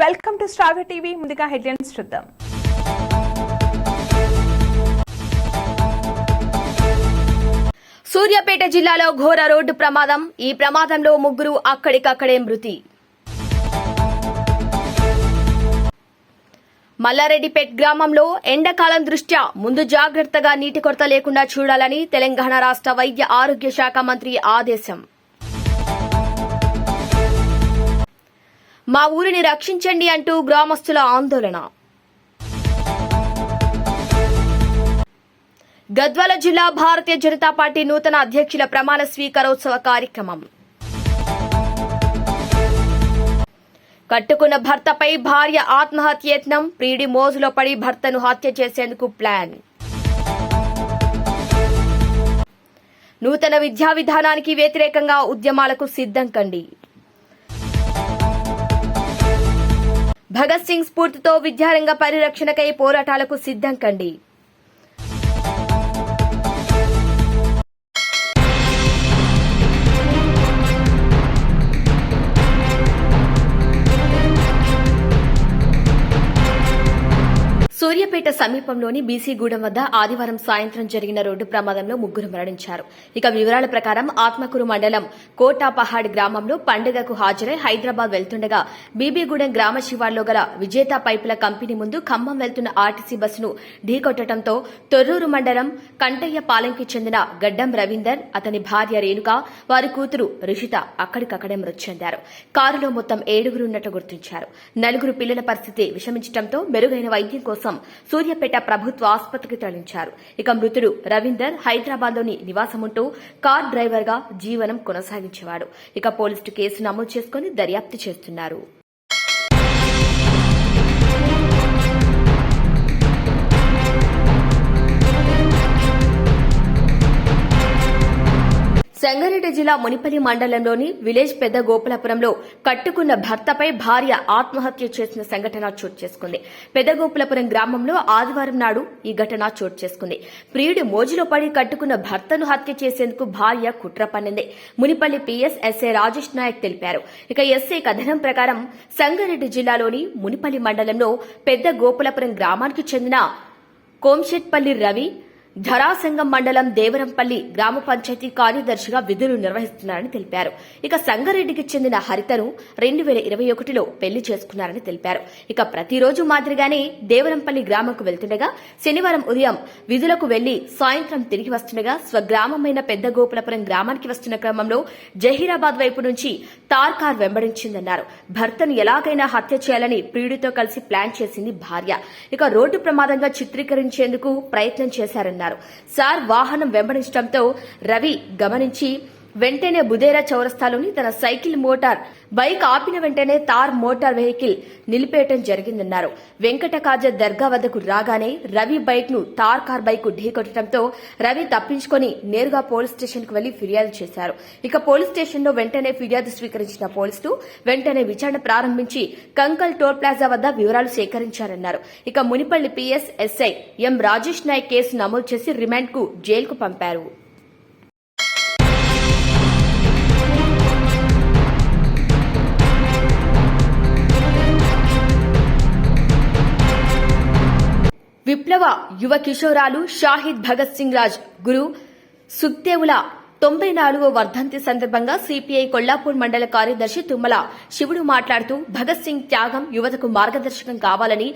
Welcome to Star TV. ముందుగా headlines చూద్దాం. సూర్యాపేట జిల్లాలో ఘోర రోడ్డు ప్రమాదం. ఈ ప్రమాదంలో ముగ్గురు అక్కడికక్కడే మృతి. మల్లారెడ్డిపేట్ గ్రామంలో ఎండాకాలం దృష్ట్యా ముందు జాగ్రత్తగా నీటి కొరత లేకుండా చూడాలని తెలంగాణ రాష్ట్ర వైద్య ఆరోగ్య శాఖ మంత్రి ఆదేశం. మా ఊరిని రక్షించండి అంటూ గ్రామస్తుల ఆందోళన. గద్వాల జిల్లా భారతీయ జనతా పార్టీ నూతన అధ్యక్షుల ప్రమాణ స్వీకారోత్సవ కార్యక్రమం. కట్టుకున్న భర్తపై భార్య ఆత్మహత్య యత్నం ప్రీడి మోజులో పడి భర్తను హత్య చేసేందుకు ప్లాన్. నూతన విద్యా విధానానికి వ్యతిరేకంగా ఉద్యమాలకు సిద్ధం కండి. భగత్ సింగ్ స్ఫూర్తితో విద్యారంగ పరిరక్షణకై పోరాటాలకు సిద్ధం కండి. సూర్యాపేట సమీపంలోని బీసీగూడెం వద్ద ఆదివారం సాయంత్రం జరిగిన రోడ్డు ప్రమాదంలో ముగ్గురు మరణించారు. ఇక వివరాల ప్రకారం ఆత్మకూరు మండలం కోటాపహాడ్ గ్రామంలో పండుగకు హాజరై హైదరాబాద్ వెళ్తుండగా బీబీగూడెం గ్రామ శివార్లో గల విజేత పైపుల కంపెనీ ముందు ఖమ్మం వెళ్తున్న ఆర్టీసీ బస్సును ఢీకొట్టడంతో తొర్రూరు మండలం కంటయ్య పాలెంకి చెందిన గడ్డం రవీందర్ అతని భార్య రేణుక వారి కూతురు రిషిత అక్కడికక్కడే మృతి చెందారు. కారులో మొత్తం ఏడుగురు ఉన్నట్టు గుర్తించారు. నలుగురు పిల్లల పరిస్థితి విషమించడంతో మెరుగైన వైద్యం కోసం సూర్యాపేట ప్రభుత్వ ఆసుపత్రికి తరలించారు. ఇక మృతుడు రవీందర్ హైదరాబాద్లోని నివాసముంటూ కార్ డ్రైవర్గా జీవనం కొనసాగించేవాడు. ఇక పోలీసులు కేసు నమోదు చేసుకుని దర్యాప్తు చేస్తున్నారు. సంగారెడ్డి జిల్లా మునిపల్లి మండలంలోని విలేజ్ పెద్ద గోపులపురంలో కట్టుకున్న భర్తపై భార్య ఆత్మహత్య చేసిన సంఘటన చోటు చేసుకుంది. పెద్ద గోపులపురం గ్రామంలో ఆదివారం నాడు ఈ ఘటన చోటు చేసుకుంది. ప్రియుడి మోజులో పడి కట్టుకున్న భర్తను హత్య చేసేందుకు భార్య కుట్ర పన్నింది. మునిపల్లి పీఎస్ ఎస్ఐ రాజేష్ నాయక్ తెలిపారు. ఇక ఎస్ఐ కథనం ప్రకారం సంగారెడ్డి జిల్లాలోని మునిపల్లి మండలంలో పెద్ద గోపులపురం గ్రామానికి చెందిన కోంశెట్పల్లి రవి ధరాసంగం మండలం దేవరంపల్లి గ్రామ పంచాయతీ కార్యదర్శిగా విధులు నిర్వహిస్తున్నారని తెలిపారు. ఇక సంగారెడ్డికి చెందిన హరితను రెండు వేల ఇరవై ఒకటిలో పెళ్ళి చేసుకున్నారని తెలిపారు. ఇక ప్రతిరోజు మాదిరిగానే దేవరంపల్లి గ్రామంకు వెళ్తుండగా శనివారం ఉదయం విధులకు వెళ్ళి సాయంత్రం తిరిగి వస్తుండగా స్వగ్రామమైన పెద్ద గోపులపురం గ్రామానికి వస్తున్న క్రమంలో జహీరాబాద్ వైపు నుంచి తార్ కార్ వెంబడించిందన్నారు. భర్తను ఎలాగైనా హత్య చేయాలని ప్రియుడితో కలిసి ప్లాన్ చేసింది భార్య. ఇక రోడ్డు ప్రమాదంగా చిత్రీకరించేందుకు ప్రయత్నం చేశారన్నారు. సార్ వాహనం వెంబడించడంతో రవి గమనించి వెంటనే బుదేరా చౌరస్తాలోని తన సైకిల్ మోటార్ బైక్ ఆపిన వెంటనే తార్ మోటార్ వెహికల్ నిలిపేయటం జరిగిందన్నారు. వెంకటకాజ దర్గా వద్దకు రాగానే రవి బైక్ను తార్ కార్ బైక్ ఢీకొట్టడంతో రవి తప్పించుకొని నేరుగా పోలీస్ స్టేషన్కు వెళ్ళి ఫిర్యాదు చేశారు. ఇక పోలీస్ స్టేషన్లో వెంటనే ఫిర్యాదు స్వీకరించిన పోలీసులు వెంటనే విచారణ ప్రారంభించి కంకల్ టోల్ ప్లాజా వద్ద వివరాలు సేకరించారన్నారు. ఇక Munipalli PS SI M Rajesh Nayak case నమోదు చేసి రిమాండ్కు జైలుకు పంపారు. విప్లవ యువ కిషోరాలు షాహిద్ భగత్ సింగ్ రాజ్ గురు సుఖ్దేవుల తొంభై నాలుగో వర్ధంతి సందర్భంగా సిపిఐ కొల్లాపూర్ మండల కార్యదర్శి తుమ్మల శివుడు మాట్లాడుతూ భగత్ సింగ్ త్యాగం యువతకు మార్గదర్శకం కావాలని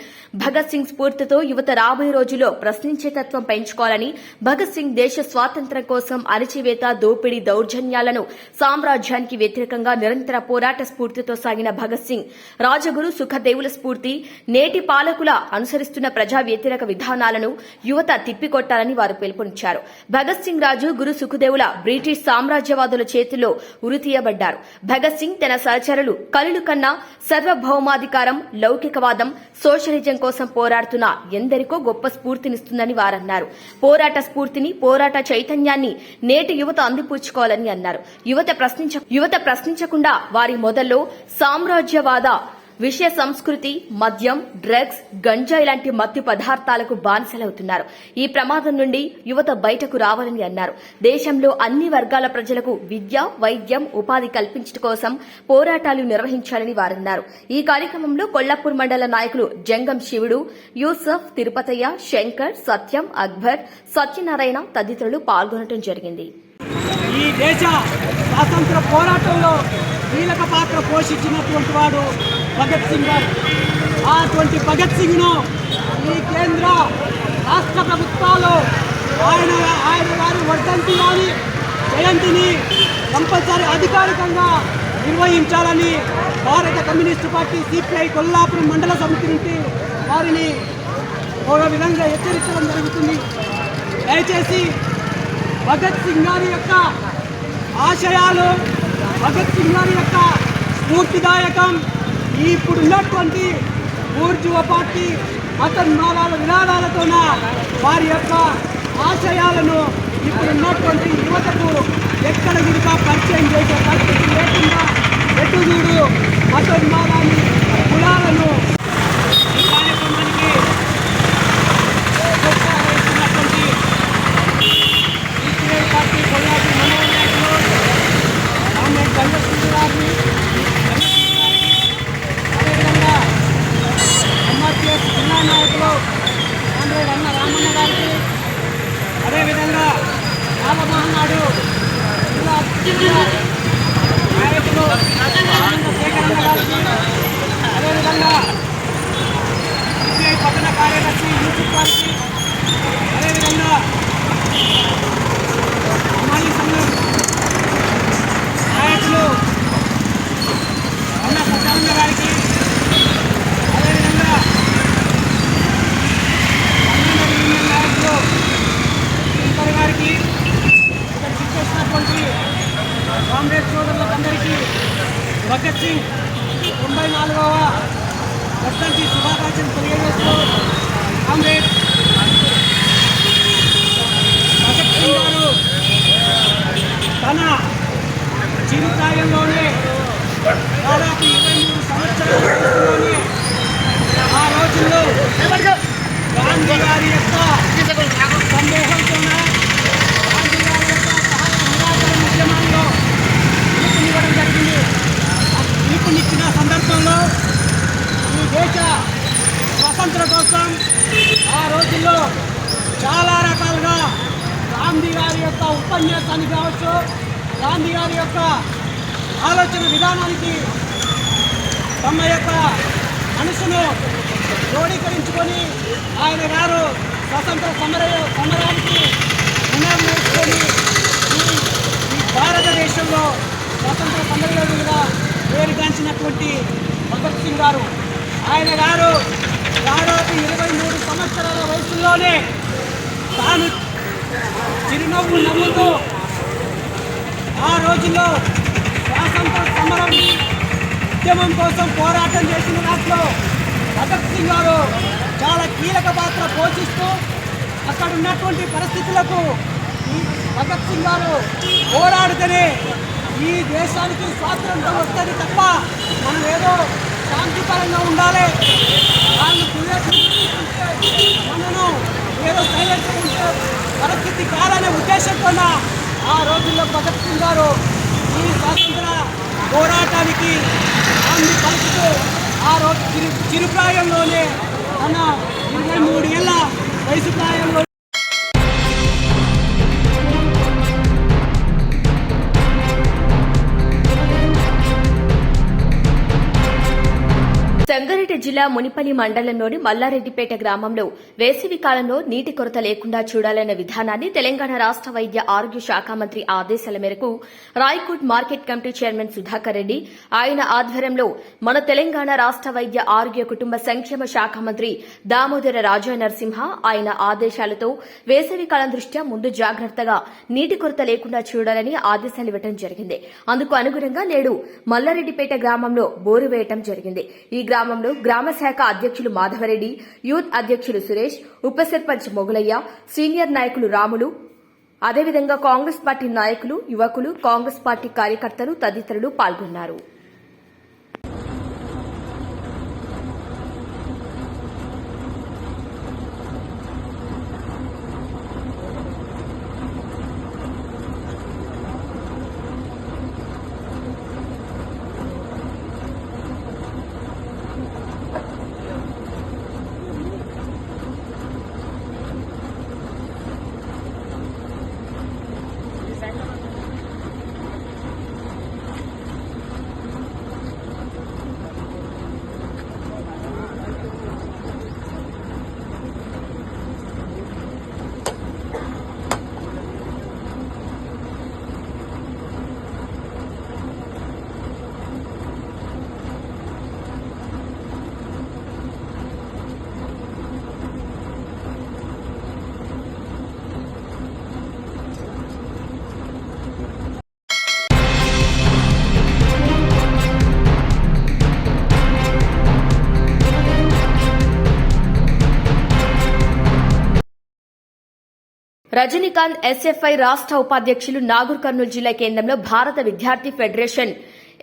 భగత్ సింగ్ స్ఫూర్తితో యువత రాబోయే రోజుల్లో ప్రశ్నించే తత్వం పెంచుకోవాలని భగత్ సింగ్ దేశ స్వాతంత్ర్యం కోసం అణచివేత దోపిడీ దౌర్జన్యాలను సామ్రాజ్యానికి వ్యతిరేకంగా నిరంతర పోరాట స్ఫూర్తితో సాగిన భగత్ సింగ్ రాజగురు సుఖదేవుల స్ఫూర్తి నేటి పాలకుల అనుసరిస్తున్న ప్రజా వ్యతిరేక విధానాలను యువత తిప్పికొట్టాలని వారు పిలుపునిచ్చారు. భగత్ సింగ్ రాజు గురు సుఖదేవుల బ్రిటిష్ సామ్రాజ్యవాదుల చేతిలో ఉరితీయబడ్డారు. భగత్ సింగ్ తన సహచరులు కలులు కన్నా సర్వభౌమాధికారం లౌకికవాదం సోషలిజం కోసం పోరాడుతున్న ఎందరికో గొప్ప స్ఫూర్తినిస్తుందని వారన్నారు. పోరాట స్ఫూర్తిని పోరాట చైతన్యాన్ని నేటి యువత అందిపుచ్చుకోవాలని అన్నారు. యువత ప్రశ్నించ యువత ప్రశ్నించకుండా వారి మొదల్లో సామ్రాజ్యవాద విషయ సంస్కృతి మద్యం డ్రగ్స్ గంజాయి లాంటి మత్తు పదార్థాలకు బానిసలవుతున్నారు. ఈ ప్రమాదం నుండి యువత బయటకు రావాలని అన్నారు. దేశంలో అన్ని వర్గాల ప్రజలకు విద్య వైద్యం ఉపాధి కల్పించడం కోసం పోరాటాలు నిర్వహించాలని వారన్నారు. ఈ కార్యక్రమంలో కొల్లాపూర్ మండల నాయకులు జంగం శివుడు యూసఫ్ తిరుపతయ్య శంకర్ సత్యం అక్బర్ సత్యనారాయణ తదితరులు పాల్గొనడం జరిగింది. ఈ దేశ స్వాతంత్ర పోరాటంలో కీలక పాత్ర పోషించినటువంటి వాడు భగత్ సింగ్ గారు. అటువంటి భగత్ సింగ్ను ఈ కేంద్ర రాష్ట్ర ప్రభుత్వాలు ఆయన ఆయన గారి వర్ధంతి కానీ జయంతిని కంపల్సరీ అధికారికంగా నిర్వహించాలని భారత కమ్యూనిస్టు పార్టీ సిపిఐ కొల్లాపురం మండల సమితి నుండి వారిని ఒక విధంగా హెచ్చరించడం జరుగుతుంది. దయచేసి భగత్ సింగ్ గారి యొక్క ఆశయాలు భగత్ సింగ్ గారి యొక్క స్ఫూర్తిదాయకం ఇప్పుడు ఉన్నటువంటి ఊర్జువ పార్టీ మతోన్మాదాల విధానాలతోన వారి యొక్క ఆశయాలను ఇప్పుడు ఉన్నటువంటి యువతకు ఎక్కడ విడిగా పరిచయం చేసే పరిస్థితి లేకుండా ఎటు చూడు మతోన్మాదాన్ని కులాలను ఈ కార్యక్రమానికి ప్రోత్సాహిస్తున్నటువంటి సిపిఐ పార్టీ కొల్లాపూర్ మండల నాయకులు కామ్రేడ్ చంద్రశేఖర్ గారిని అదేవిధంగా ఎంఆర్పిఎస్ జిల్లా నాయకులు కామ్రేడ్ అన్న రామన్న గారికి అదేవిధంగా రామమహన్నాడు జిల్లా జిల్లా నాయకులు ఆనంద శేఖరన్న గారికి అదేవిధంగా సిపిఐ పట్టణ కార్యదర్శి యూసుఫ్ గారికి అదేవిధంగా అమ్మాయి సంఘం నాయకులు అన్న సత్యానంద గారికి అదేవిధంగా కన్వీనర్ యూనియన్ నాయకులు శంకర్ గారికి ఇక్కడ విచ్చేసినటువంటి కాంగ్రెస్ సోదరులందరికీ భగత్ సింగ్ తొంభై నాలుగవ వర్ధంతి శుభాకాంక్షలు తెలియజేస్తూ కాంగ్రెస్ భగత్ సింగ్ గారు తన చిరుప్రాయంలోనే దాదాపు ఇరవై మూడు సంవత్సరాల వయసులోనే ఆ రోజుల్లో గాంధీ గారి యొక్క సందేహంతోన గాంధీ గారి యొక్క సహాయ నిరాకరణ ఉద్యమంలో పిలుపునివ్వడం జరిగింది ఆ పిలుపునిచ్చిన సందర్భంలో ఈ దేశ స్వతంత్ర కోసం ఆ రోజుల్లో చాలా రకాలుగా గాంధీ గారి యొక్క ఉపన్యాసానికి కావచ్చు గాంధీ గారి యొక్క ఆలోచన విధానానికి తమ యొక్క మనసును క్రోడీకరించుకొని ఆయన గారు స్వతంత్ర సమర సమరానికి పునర్నేసుకొని ఈ ఈ భారతదేశంలో స్వతంత్ర సమరయోధులుగా పేరుగాంచినటువంటి భగత్ సింగ్ గారు. ఆయన గారు దాదాపు ఇరవై మూడు సంవత్సరాల వయసులోనే తాను చిరునవ్వు నవ్వుతూ ఆ రోజుల్లో స్వాతంత్ర సమరం ఉద్యమం కోసం పోరాటం చేసిన దాంట్లో భగత్ సింగ్ గారు చాలా కీలక పాత్ర పోషిస్తూ అక్కడ ఉన్నటువంటి పరిస్థితులకు ఈ భగత్ సింగ్ గారు పోరాడితేనే ఈ దేశానికి స్వాతంత్రం వస్తుంది తప్ప మనం ఏదో శాంతిపరంగా ఉండాలి. వాళ్ళు మనను ఏదో సైలెంట్గా ఉంటే పరిస్థితి కాదనే ఉద్దేశంతో ఆ రోజుల్లో భగత్ సింగ్ గారు ఈ స్వాతంత్ర పోరాటానికి అన్ని పలుకుతూ ఆ రోజు చిరు చిరుప్రాయంలోనే తన ఇరవై మూడు ఏళ్ళ వయసు ప్రాయంలో జిల్లా మునిపల్లి మండలంలోని మల్లారెడ్డిపేట గ్రామంలో వేసవి కాలంలో నీటి కొరత లేకుండా చూడాలన్న విధానాన్ని తెలంగాణ రాష్ట వైద్య ఆరోగ్య శాఖ మంత్రి ఆదేశాల మేరకు Raikot market committee chairman Sudhakar Reddy ఆయన ఆధ్వర్యంలో మన తెలంగాణ రాష్ట వైద్య ఆరోగ్య కుటుంబ సంక్షేమ శాఖ మంత్రి దామోదర రాజా నరసింహ ఆయన ఆదేశాలతో వేసవి కాలం దృష్ట్యా ముందు జాగ్రత్తగా నీటి కొరత లేకుండా చూడాలని ఆదేశాలు ఇవ్వడం జరిగింది. అందుకు అనుగుణంగా నేడు మల్లారెడ్డిపేట గ్రామంలో బోరు వేయటం జరిగింది. ఈ గ్రామంలో గ్రామ శాఖ అధ్యక్షులు మాధవరెడ్డి యూత్ అధ్యక్షులు సురేష్ ఉప సర్పంచ్ మొగలయ్య సీనియర్ నాయకులు రాములు. అదేవిధంగా కాంగ్రెస్ పార్టీ నాయకులు యువకులు కాంగ్రెస్ పార్టీ కార్యకర్తలు తదితరులు పాల్గొన్నారు. రజనీకాంత్ ఎస్ఎఫ్ఐ రాష్ట్ర ఉపాధ్యక్షులు నాగూర్ కర్నూలు జిల్లా కేంద్రంలో భారత విద్యార్థి ఫెడరేషన్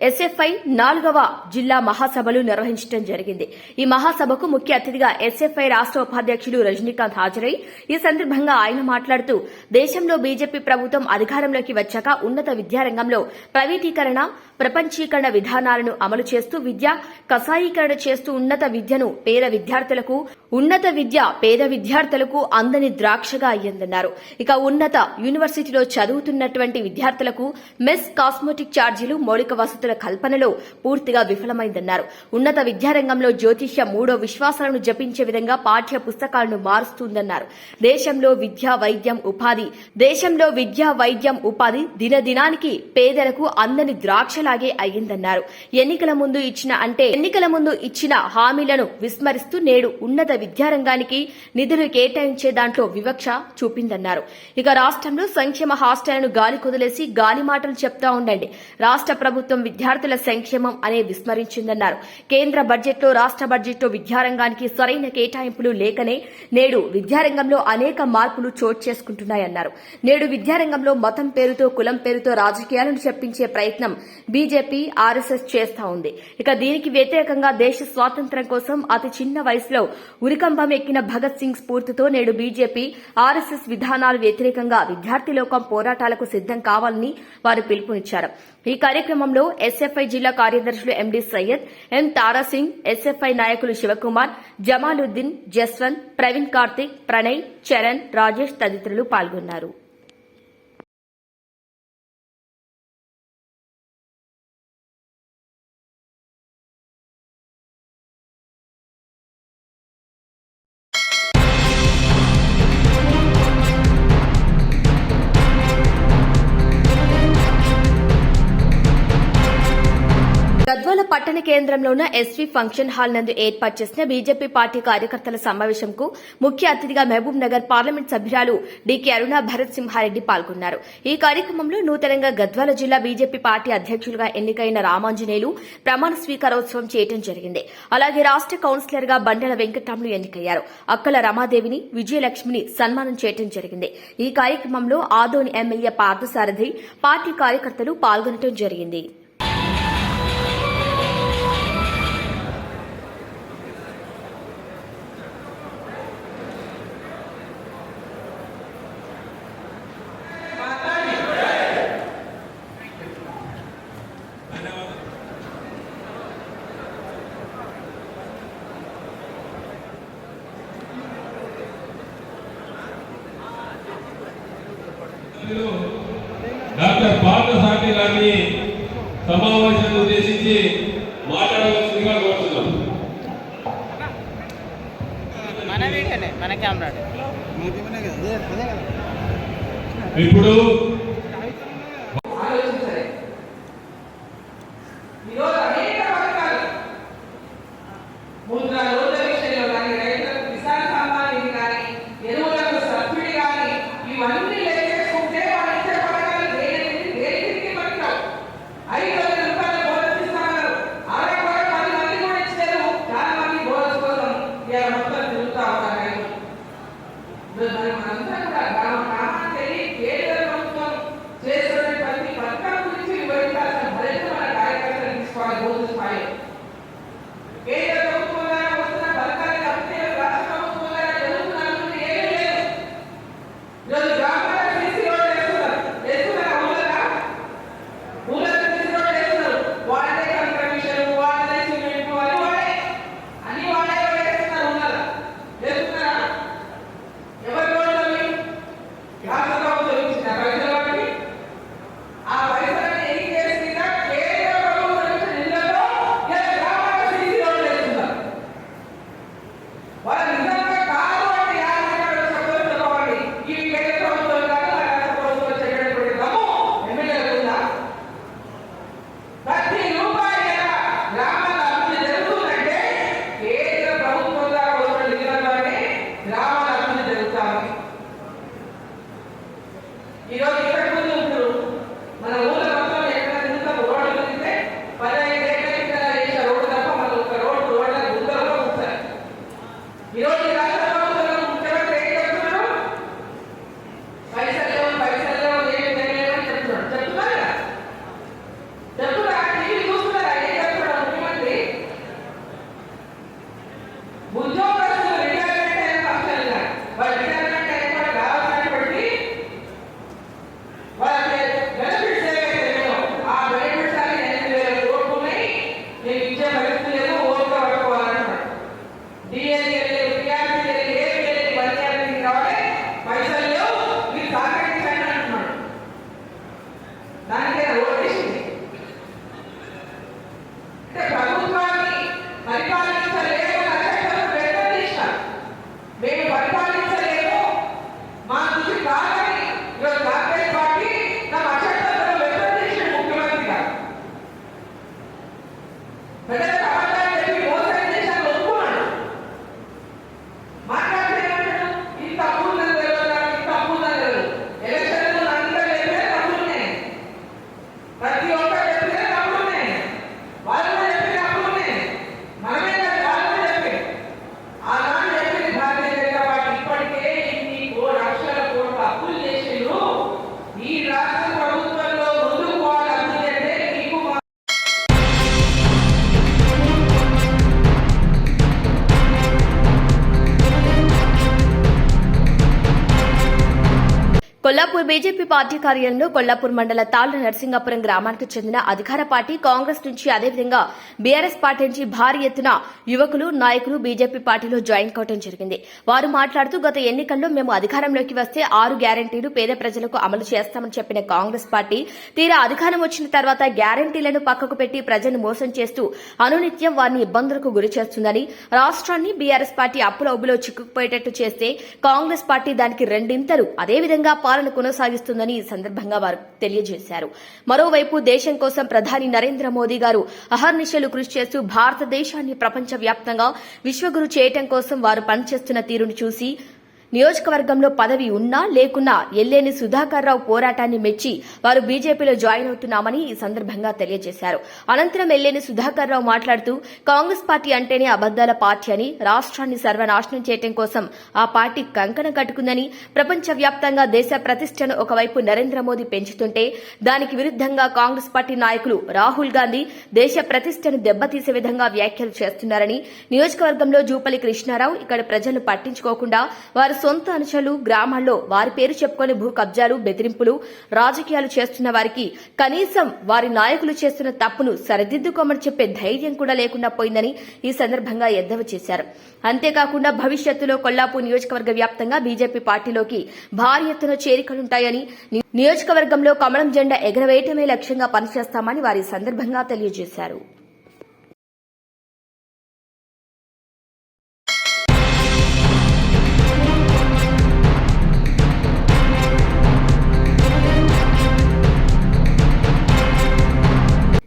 ఎస్ఎఫ్ఐ నాలుగవ జిల్లా మహాసభలు నిర్వహించడం జరిగింది. ఈ మహాసభకు ముఖ్య అతిథిగా ఎస్ఎఫ్ఐ రాష్ట్ర ఉపాధ్యక్షులు రజనీకాంత్ హాజరై ఈ సందర్భంగా ఆయన మాట్లాడుతూ దేశంలో బీజేపీ ప్రభుత్వం అధికారంలోకి వచ్చాక ఉన్నత విద్యారంగంలో ప్రైవేటీకరణ ప్రపంచీకరణ విధానాలను అమలు చేస్తూ విద్య కసాయీకరణ చేస్తూ ఉన్నత విద్యను పేద విద్యార్థులకు ఉన్నత విద్య పేద విద్యార్థులకు అందని ద్రాక్షగా అయ్యిందన్నారు. ఇక ఉన్నత యూనివర్సిటీలో చదువుతున్నటువంటి విద్యార్థులకు మెస్ కాస్మెటిక్ ఛార్జీలు మౌలిక వసతుల కల్పనలో పూర్తిగా విఫలమైందన్నారు. ఉన్నత విద్యారంగంలో జ్యోతిష్య మూడో విశ్వాసాలను జపించే విధంగా పాఠ్య పుస్తకాలను మారుస్తుందన్నారు. దేశంలో విద్య వైద్యం ఉపాధి దేశంలో విద్య వైద్యం ఉపాధి దినదినానికి పేదలకు అందని ద్రాక్షలు ద్రాక్షలాగే అయ్యిందన్నారు. ఎన్నికల ముందు ఇచ్చిన అంటే ఎన్నికల ముందు ఇచ్చిన హామీలను విస్మరిస్తూ నేడు ఉన్నత విద్యారంగానికి నిధులు కేటాయించే దాంట్లో వివక్ష చూపిందన్నారు. ఇక రాష్ట్రంలో సంక్షేమ హాస్టళ్ళను గాలి కుదిలేసి గాలి మాటలు చెప్తా ఉండండి. రాష్ట్ర ప్రభుత్వం విద్యార్థుల సంక్షేమం అనే విస్మరించిందన్నారు. కేంద్ర బడ్జెట్లో రాష్ట్ర బడ్జెట్లో విద్యారంగానికి సరైన కేటాయింపులు లేకనే నేడు విద్యారంగంలో అనేక మార్పులు చోటు చేసుకుంటున్నాయన్నారు. నేడు విద్యారంగంలో మతం పేరుతో కులం పేరుతో రాజకీయాలను చెప్పించే ప్రయత్నం బీజేపీ ఆర్ఎస్ఎస్ చేస్తా ఉంది. ఇక దీనికి వ్యతిరేకంగా దేశ స్వాతంత్ర్యం కోసం అతి చిన్న వయసులో ఉరికంబం ఎక్కిన భగత్ సింగ్ స్ఫూర్తితో నేడు బీజేపీ ఆర్ఎస్ఎస్ విధానాలు వ్యతిరేకంగా విద్యార్థి లోకం పోరాటాలకు సిద్దం కావాలని వారు పిలుపునిచ్చారు. ఈ కార్యక్రమంలో ఎస్ఎఫ్ఐ జిల్లా కార్యదర్శులు MD Syed M Tarasingh SFI నాయకులు శివకుమార్ జమాలుద్దీన్ జస్వంత్ ప్రవీణ్ కార్తిక్ ప్రణయ్ చరణ్ రాజేష్ తదితరులు పాల్గొన్నారు. పట్టణ కేంద్రంలోని ఎస్వీ ఫంక్షన్ హాల్ నందు ఏర్పాటు చేసిన బీజేపీ పార్టీ కార్యకర్తల సమావేశంకు ముఖ్య అతిథిగా మహబూబ్ నగర్ పార్లమెంట్ సభ్యురాలు డీకే అరుణ భరత్ సింహారెడ్డి పాల్గొన్నారు. ఈ కార్యక్రమంలో నూతనంగా గద్వాల జిల్లా బీజేపీ పార్టీ అధ్యక్షులుగా ఎన్నికైన రామాంజనేయులు ప్రమాణ స్వీకారోత్సవం చేయడం జరిగింది. అలాగే రాష్ట కౌన్సిలర్గా బండల వెంకటరాములు ఎన్నికయ్యారు. అక్కల రమాదేవిని విజయలక్ష్మిని సన్మానం చేయడం జరిగింది. ఈ కార్యక్రమంలో ఆదోని ఎమ్మెల్యే పార్థసారథి పార్టీ కార్యకర్తలు పాల్గొనడం జరిగింది. ఇప్పుడు పార్టీ కార్యాలయంలో కొల్లాపూర్ మండల తాళ్ళ నరసింగాపురం గ్రామానికి చెందిన అధికార పార్టీ కాంగ్రెస్ నుంచి అదేవిధంగా బీఆర్ఎస్ పార్టీ నుంచి భారీ ఎత్తున యువకులు నాయకులు బీజేపీ పార్టీలో జాయిన్ కావడం జరిగింది. వారు మాట్లాడుతూ గత ఎన్నికల్లో మేము అధికారంలోకి వస్తే ఆరు గ్యారంటీలు పేద ప్రజలకు అమలు చేస్తామని చెప్పిన కాంగ్రెస్ పార్టీ తీరా అధికారం వచ్చిన తర్వాత గ్యారంటీలను పక్కకు పెట్టి ప్రజలను మోసం చేస్తూ అనునిత్యం వారిని ఇబ్బందులకు గురి చేస్తుందని రాష్ట్రాన్ని బీఆర్ఎస్ పార్టీ అప్పుల ఉబ్బులో చిక్కుకుపోయేటట్టు చేస్తే కాంగ్రెస్ పార్టీ దానికి రెండింతలు అదేవిధంగా పాలన కొనసాగిస్తుందని ఈ సందర్భంగా వారు తెలియజేశారు. మరోవైపు దేశం కోసం ప్రధాని నరేంద్ర మోదీ గారు అహర్నిశలు కృషి చేస్తూ భారతదేశాన్ని ప్రపంచవ్యాప్తంగా విశ్వగురు చేయటం కోసం వారు పనిచేస్తున్న తీరును చూసి నియోజకవర్గంలో పదవి ఉన్నా లేకున్నా ఎల్లేని సుధాకర్ రావు పోరాటాన్ని మెచ్చి వారు బీజేపీలో జాయిన్ అవుతున్నామని ఈ సందర్భంగా తెలియజేశారు. అనంతరం ఎల్లేని సుధాకర్ రావు మాట్లాడుతూ కాంగ్రెస్ పార్టీ అంటేనే అబద్దాల పార్టీ అని రాష్ట్రాన్ని సర్వనాశనం చేయటం కోసం ఆ పార్టీ కంకణం కట్టుకుందని ప్రపంచవ్యాప్తంగా దేశ ప్రతిష్టను ఒకవైపు నరేంద్ర మోదీ పెంచుతుంటే దానికి విరుద్దంగా కాంగ్రెస్ పార్టీ నాయకులు రాహుల్ గాంధీ దేశ ప్రతిష్టను దెబ్బతీసే విధంగా వ్యాఖ్యలు చేస్తున్నారని నియోజకవర్గంలో జూపల్లి కృష్ణారావు ఇక్కడ ప్రజలను పట్టించుకోకుండా వారు సొంత అనుచరులు గ్రామాల్లో వారి పేరు చెప్పుకొని భూ కబ్జాలు బెదిరింపులు రాజకీయాలు చేస్తున్న వారికి కనీసం వారి నాయకులు చేస్తున్న తప్పును సరిదిద్దుకోమని చెప్పే ధైర్యం కూడా లేకుండా పోయిందని ఈ సందర్భంగా ఎద్దవ చేశారు. అంతేకాకుండా భవిష్యత్తులో కొల్లాపూర్ నియోజకవర్గ వ్యాప్తంగా బీజేపీ పార్టీలోకి భారీ ఎత్తున చేరికలుంటాయని నియోజకవర్గంలో కమలం జెండా ఎగరవేయటమే లక్ష్యంగా పనిచేస్తామని వారి సందర్భంగా తెలియజేశారు.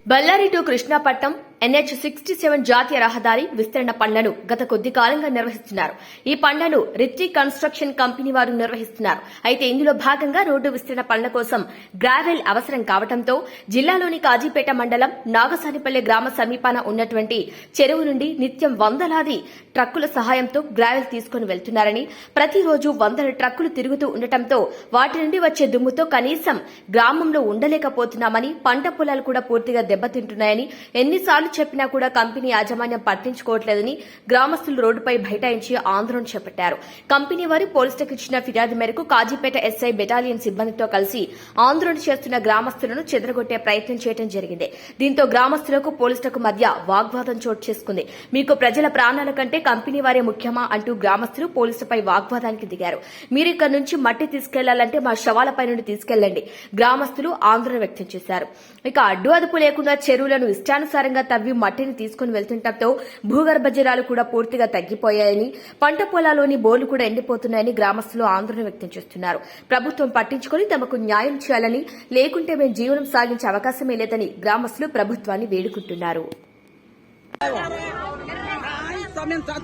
Ballari to Krishnapatnam NH sixty seven జాతీయ రహదారి విస్తరణ పనులను గత కొద్ది కాలంగా నిర్వహిస్తున్నారు. ఈ పనులను రిత్తి కన్స్ట్రక్షన్ కంపెనీ వారు నిర్వహిస్తున్నారు. అయితే ఇందులో భాగంగా రోడ్డు విస్తరణ పనుల కోసం గ్రావెల్ అవసరం కావడంతో జిల్లాలోని కాజీపేట మండలం నాగసానిపల్లె గ్రామ సమీపాన ఉన్నటువంటి చెరువు నుండి నిత్యం వందలాది ట్రక్కుల సహాయంతో గ్రావెల్ తీసుకుని వెళ్తున్నారని ప్రతిరోజు వందల ట్రక్కులు తిరుగుతూ ఉండటంతో వాటి నుండి వచ్చే దుమ్ముతో కనీసం గ్రామంలో ఉండలేకపోతున్నామని పంట పొలాలు కూడా పూర్తిగా దెబ్బతింటున్నాయని ఎన్నిసార్లు చెప్పినా కూడా కంపెనీ యాజమాన్యం పట్టించుకోవట్లేదని గ్రామస్తులు రోడ్డుపై బైఠాయించి ఆందోళన చేపట్టారు. కంపెనీ వారు పోలీసులకు ఇచ్చిన ఫిర్యాదు మేరకు కాజీపేట ఎస్ఐ బెటాలియన్ సిబ్బందితో కలిసి ఆందోళన చేస్తున్న గ్రామస్తులను చెదరగొట్టే ప్రయత్నం చేయడం జరిగింది. దీంతో గ్రామస్తులకు పోలీసులకు మధ్య వాగ్వాదం చోటు చేసుకుంది. మీకు ప్రజల ప్రాణాల కంటే కంపెనీ వారే ముఖ్యమా అంటూ గ్రామస్తులు పోలీసులపై వాగ్వాదానికి దిగారు. మీరు ఇక్కడ నుంచి మట్టి తీసుకెళ్ళాలంటే మా శవాలపై నుండి తీసుకెళ్ళండి గ్రామస్తులు ఆందోళన వ్యక్తం చేశారు. ఇక అడ్డు అదుపు లేకుండా భాగంగా చెరువులను ఇష్టానుసారంగా తవ్వి మట్టిని తీసుకుని వెళ్తుండటంతో భూగర్భ జలాలు కూడా పూర్తిగా తగ్గిపోయాయని పంట పొలాల్లోని బోర్లు కూడా ఎండిపోతున్నాయని గ్రామస్తులు ఆందోళన వ్యక్తం చేస్తున్నారు ప్రభుత్వం పట్టించుకుని తమకు న్యాయం చేయాలని లేకుంటే మేము జీవనం సాగించే అవకాశమే లేదని గ్రామస్తులు ప్రభుత్వాన్ని వేడుకుంటున్నారు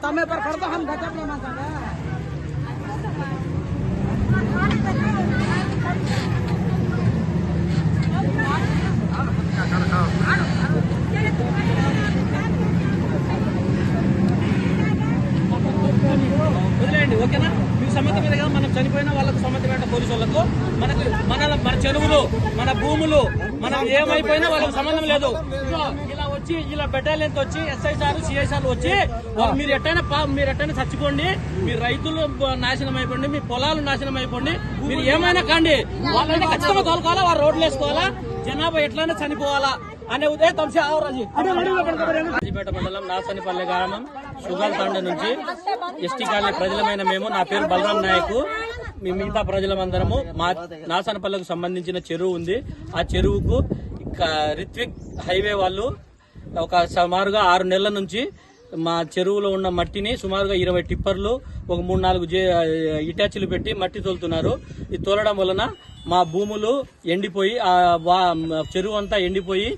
समय पर వదిలేయండి ఓకేనా? మీకు సమ్మతి మీద కదా మనం చనిపోయిన వాళ్ళకు సమ్మతి పెట్ట పోలీసు వాళ్ళకు మనకు మన మన చెరువులు మన భూములు మనం ఏమైపోయినా వాళ్ళకి సంబంధం లేదు. ఇలా వచ్చి ఇలా బెటాలియన్ వచ్చి ఎస్ఐ సార్ సిఐ సార్ వచ్చి వాళ్ళు మీరు ఎట్టైనా పా- మీరు ఎట్టైనా చచ్చిపోండి మీ రైతులు నాశనం అయిపోండి మీ పొలాలు నాశనం అయిపోండి మీరు ఏమైనా కాండి వాళ్ళని ఖచ్చితంగా తోలుకోవాలా? వారు రోడ్లు వేసుకోవాలా? జనాభా ఎట్లయినా చనిపోవాలా అనే ఉదయం రాజీపేట మండలం నాసనిపల్లె గ్రామం సుగాల్ తాండ నుంచి ఎస్టీ కాలనీ ప్రజలమైన మేము నా పేరు బలరాం నాయక్. మీ మిగతా ప్రజలమందరము మా నాసనపల్లెకు సంబంధించిన చెరువు ఉంది. ఆ చెరువుకు ఇక రిత్విక్ హైవే వాళ్ళు ఒక సుమారుగా ఆరు నెలల నుంచి మా చెరువులో ఉన్న మట్టిని సుమారుగా ఇరవై టిప్పర్లు ఒక మూడు నాలుగు జే ఇటాచీలు పెట్టి మట్టి తోలుతున్నారు. ఇది తోలడం వలన మా భూములు ఎండిపోయి ఆ చెరువు అంతా ఎండిపోయి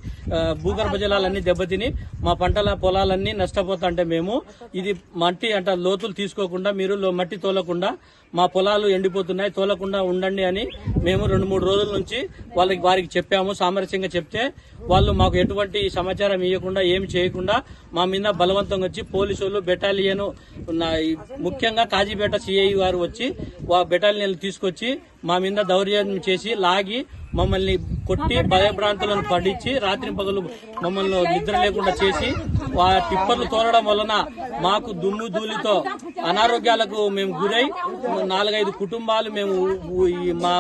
భూగర్భ జలాలన్నీ దెబ్బతిని మా పంటల పొలాలన్నీ నష్టపోతుంటే మేము ఇది మట్టి అంటే లోతులు తీసుకోకుండా మీరు లో- మట్టి తోలకుండా మా పొలాలు ఎండిపోతున్నాయి తోలకుండా ఉండండి అని మేము రెండు మూడు రోజుల నుంచి వాళ్ళకి వారికి చెప్పాము సామరస్యంగా చెప్తే వాళ్ళు మాకు ఎటువంటి సమాచారం ఇవ్వకుండా ఏమి చేయకుండా మా మీద బలవంతంగా వచ్చి పోలీసులు బెటాలియన్ ఉన్న ముఖ్యంగా కాజీపేట సిఐ గారు వచ్చి బెటాలియన్లు తీసుకొచ్చి మా మీద దౌర్యం చేసి లాగి మమ్మల్ని కొట్టి భయభ్రాంతులను పడించి రాత్రి పగలు మమ్మల్ని నిద్ర లేకుండా చేసి ఆ టిప్పర్లు తోలడం వలన మాకు దుమ్ము ధూళితో అనారోగ్యాలకు మేము గురై నాలుగైదు కుటుంబాలు మేము మా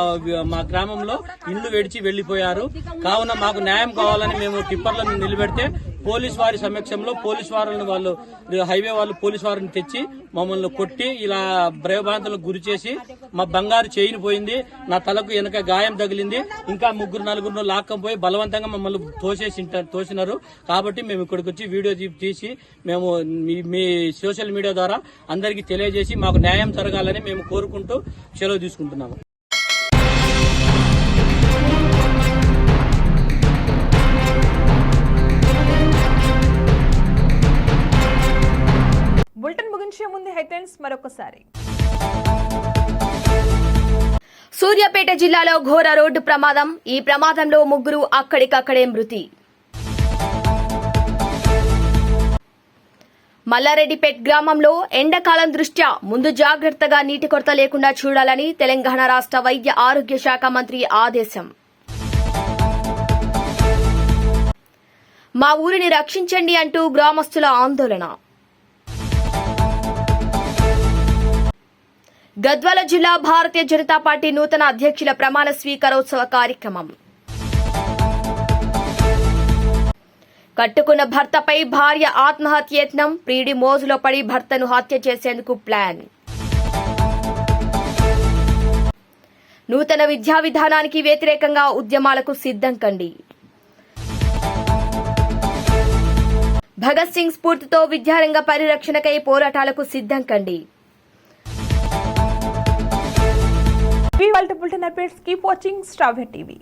మా గ్రామంలో ఇల్లు వెడిచి వెళ్ళిపోయారు కావున మాకు న్యాయం కావాలని మేము టిప్పర్లను నిలబెడితే పోలీస్ వారి సమక్షంలో పోలీస్ వారిని వాళ్ళు హైవే వాళ్ళు పోలీస్ వారిని తెచ్చి మమ్మల్ని కొట్టి ఇలా భయభ్రాంతులకు గురి చేసి మా బంగారు చేయిని పోయింది నా తలకు వెనక గాయం తగిలింది ఇంకా ముగ్గురు నలుగురు లాక్కపోయి బలవంతంగా మమ్మల్ని తోసేసి తోసినారు. కాబట్టి మేము ఇక్కడికి వచ్చి వీడియో తీసి మేము మీ- మీ సోషల్ మీడియా ద్వారా అందరికీ తెలియజేసి మాకు న్యాయం జరగాలని మేము కోరుకుంటూ సెలవు తీసుకుంటున్నాము. ముగించే ముందు హెడ్లైన్స్ మరొకసారి. సూర్యాపేట జిల్లాలో ఘోర రోడ్డు ప్రమాదం. ఈ ప్రమాదంలో ముగ్గురు అక్కడికక్కడే మృతి. మల్లారెడ్డిపేట్ గ్రామంలో ఎండాకాలం దృష్ట్యా ముందు జాగ్రత్తగా నీటి కొరత లేకుండా చూడాలని తెలంగాణ రాష్ట్ర వైద్య ఆరోగ్య శాఖ మంత్రి ఆదేశం. మా ఊరిని రక్షించండి అంటూ గ్రామస్తుల ఆందోళన. గద్వాల జిల్లా భారతీయ జనతా పార్టీ నూతన అధ్యక్షుల ప్రమాణ స్వీకారోత్సవ కార్యక్రమం. కట్టుకున్న భర్తపై భార్య ఆత్మహత్యయత్నం ప్రీడి మోజులో పడి భర్తను హత్య చేసేందుకు ప్లాన్. నూతన విద్యా విధానానికి వ్యతిరేకంగా ఉద్యమాలకు సిద్ధం కండి. భగత్ సింగ్ స్ఫూర్తితో విద్యారంగ పరిరక్షణకై పోరాటాలకు సిద్ధం కండి. B world bulletin updates keep watching Star TV